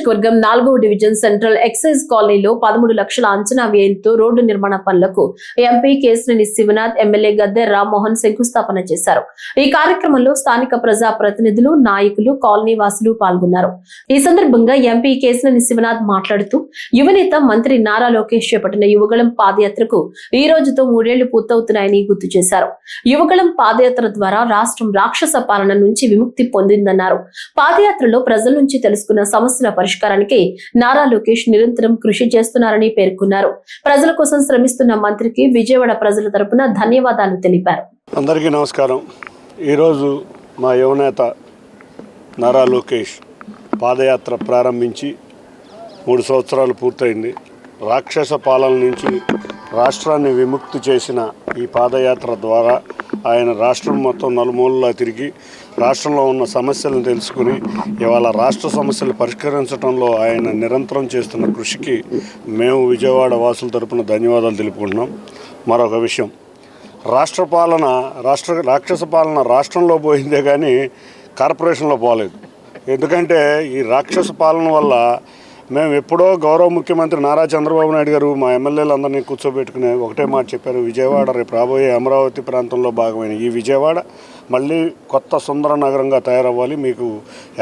నియోజకవర్గం నాలుగో division central excise కాలనీలో పదమూడు లక్షల అంచనా వ్యయంతో రోడ్డు నిర్మాణ పనులకు ఎంపీ కేసినేని శివనాథ్ ఎమ్మెల్యే గద్దె రామ్మోహన్ శంకుస్థాపన చేశారు. ఈ కార్యక్రమంలో స్థానిక ప్రజా ప్రతినిధులు నాయకులు కాలనీ వాసులు పాల్గొన్నారు. ఈ సందర్భంగా ఎంపీ కేసినేని శివనాథ్ మాట్లాడుతూ యువనేత మంత్రి నారా లోకేష్ చేపట్టిన యువగళం పాదయాత్రకు ఈ రోజుతో మూడేళ్ళు పూర్తవుతున్నాయని గుర్తు చేశారు. యువగళం పాదయాత్ర ద్వారా రాష్ట్రం రాక్షస పాలన నుంచి విముక్తి పొందిందన్నారు. పాదయాత్రలో ప్రజల నుంచి తెలుసుకున్న సమస్యల పరిష్కారానికి నారా లోకేష్ నిరంతరం కృషి చేస్తున్నారని పేర్కొన్నారు. ప్రజల కోసం శ్రమిస్తున్న మంత్రికి విజయవాడ ప్రజల తరపున ధన్యవాదాలు తెలిపారు. అందరికీ నమస్కారం. ఈరోజు మా యువనేత నారా లోకేష్ పాదయాత్ర ప్రారంభించి మూడు సంవత్సరాలు పూర్తయింది. రాక్షస పాలన నుంచి రాష్ట్రాన్ని విముక్తి చేసిన ఈ పాదయాత్ర ద్వారా ఆయన రాష్ట్రం మొత్తం నలుమూలలా తిరిగి రాష్ట్రంలో ఉన్న సమస్యలను తెలుసుకుని ఇవాళ రాష్ట్ర సమస్యలు పరిష్కరించడంలో ఆయన నిరంతరం చేస్తున్న కృషికి మేము విజయవాడ వాసుల తరపున ధన్యవాదాలు తెలుపుకుంటున్నాం. మరొక విషయం. రాష్ట్ర పాలన రాష్ట్ర రాక్షస పాలన రాష్ట్రంలో పోయిందే కానీ కార్పొరేషన్లో పోలేదు. ఎందుకంటే ఈ రాక్షస పాలన వల్ల మేము ఎప్పుడో గౌరవ ముఖ్యమంత్రి నారా చంద్రబాబు నాయుడు గారు మా ఎమ్మెల్యేలందరినీ కూర్చోబెట్టుకుని ఒకటే మాట చెప్పారు. విజయవాడ రేపు రాబోయే అమరావతి ప్రాంతంలో భాగమైన ఈ విజయవాడ మళ్ళీ కొత్త సుందర నగరంగా తయారవ్వాలి. మీకు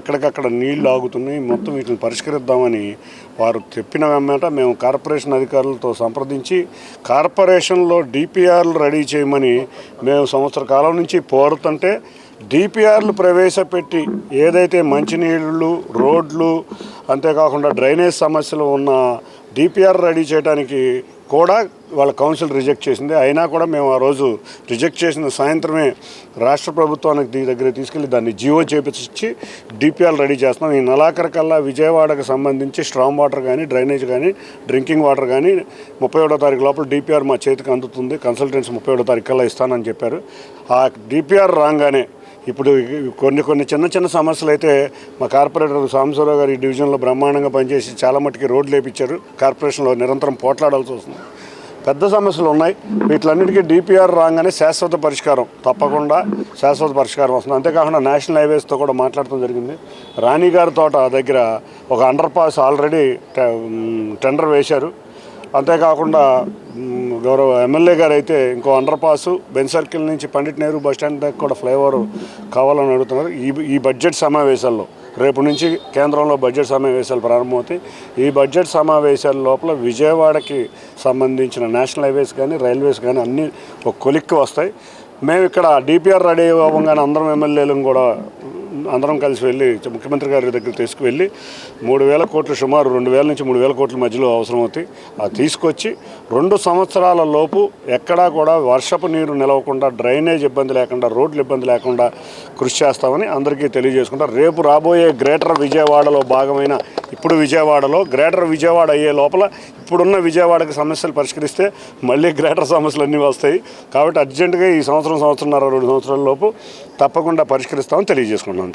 ఎక్కడికక్కడ నీళ్ళు ఆగుతున్నాయి. మొత్తం వీటిని పరిష్కరిద్దామని వారు చెప్పిన వెంబట మేము కార్పొరేషన్ అధికారులతో సంప్రదించి కార్పొరేషన్లో డిపిఆర్లు రెడీ చేయమని మేము సంవత్సర కాలం నుంచి పోరుతుంటే డిపిఆర్లు ప్రవేశపెట్టి ఏదైతే మంచినీళ్ళు రోడ్లు అంతేకాకుండా డ్రైనేజ్ సమస్యలు ఉన్న డిపిఆర్ రెడీ చేయడానికి కూడా వాళ్ళ కౌన్సిల్ రిజెక్ట్ చేసింది. అయినా కూడా మేము ఆ రోజు రిజెక్ట్ చేసిన సాయంత్రమే రాష్ట్ర ప్రభుత్వానికి దీని దగ్గర తీసుకెళ్ళి దాన్ని జియో చేపించి డిపిఆర్ రెడీ చేస్తున్నాం. ఈ నెలాఖరు కల్లా విజయవాడకు సంబంధించి స్ట్రాంగ్ వాటర్ కానీ డ్రైనేజ్ కానీ డ్రింకింగ్ వాటర్ కానీ ముప్పై ఏడో తారీఖు లోపల డిపిఆర్ మా చేతికి అందుతుంది. కన్సల్టెంట్స్ ముప్పై ఏడో తారీఖు కల్లా ఇస్తానని చెప్పారు. ఆ డిపిఆర్ రాగానే ఇప్పుడు కొన్ని కొన్ని చిన్న చిన్న సమస్యలు అయితే మా కార్పొరేటర్ సాంబశివరావు గారు ఈ డివిజన్లో బ్రహ్మాండంగా పనిచేసి చాలా మట్టుకి రోడ్లు వేయించారు కార్పొరేషన్లో నిరంతరం పోట్లాడాల్సి వస్తుంది. పెద్ద సమస్యలు ఉన్నాయి. వీటిలన్నిటికీ డిపిఆర్ రాగానే శాశ్వత పరిష్కారం. తప్పకుండా శాశ్వత పరిష్కారం వస్తుంది. అంతేకాకుండా నేషనల్ హైవేస్తో కూడా మాట్లాడటం జరిగింది. రాణిగారి తోట దగ్గర ఒక అండర్ పాస్ ఆల్రెడీ టెండర్ వేశారు. అంతేకాకుండా గౌరవ ఎమ్మెల్యే గారు అయితే ఇంకో అండర్ పాసు బెన్ సర్కిల్ నుంచి పండిట్ నెహ్రూ బస్ స్టాండ్ దాకా కూడా ఫ్లైఓవర్ కావాలని అడుగుతున్నారు. ఈ ఈ బడ్జెట్ సమావేశాల్లో రేపు నుంచి కేంద్రంలో బడ్జెట్ సమావేశాలు ప్రారంభమవుతాయి. ఈ బడ్జెట్ సమావేశాల లోపల విజయవాడకి సంబంధించిన నేషనల్ హైవేస్ కానీ రైల్వేస్ కానీ అన్నీ ఒక కొలిక్కి వస్తాయి. మేము ఇక్కడ డిపిఆర్ రెడీ అవ్వగానే అందరం ఎమ్మెల్యేలను కూడా అందరం కలిసి వెళ్ళి ముఖ్యమంత్రి గారి దగ్గర తీసుకువెళ్ళి మూడు వేల కోట్లు సుమారు రెండు వేల నుంచి మూడు వేల కోట్ల మధ్యలో అవసరం అవుతాయి. అది తీసుకొచ్చి రెండు సంవత్సరాల లోపు ఎక్కడా కూడా వర్షపు నీరు నిలవకుండా డ్రైనేజ్ ఇబ్బంది లేకుండా రోడ్లు ఇబ్బంది లేకుండా కృషి చేస్తామని అందరికీ తెలియజేసుకుంటాం. రేపు రాబోయే గ్రేటర్ విజయవాడలో భాగమైన ఇప్పుడు విజయవాడలో గ్రేటర్ విజయవాడ అయ్యే లోపల ఇప్పుడున్న విజయవాడకి సమస్యలు పరిష్కరిస్తే మళ్ళీ గ్రేటర్ సమస్యలు అన్నీ వస్తాయి. కాబట్టి అర్జెంటుగా ఈ సంవత్సరం సంవత్సరంన్నర రెండు సంవత్సరాల లోపు తప్పకుండా పరిష్కరిస్తామని తెలియజేసుకుంటున్నాను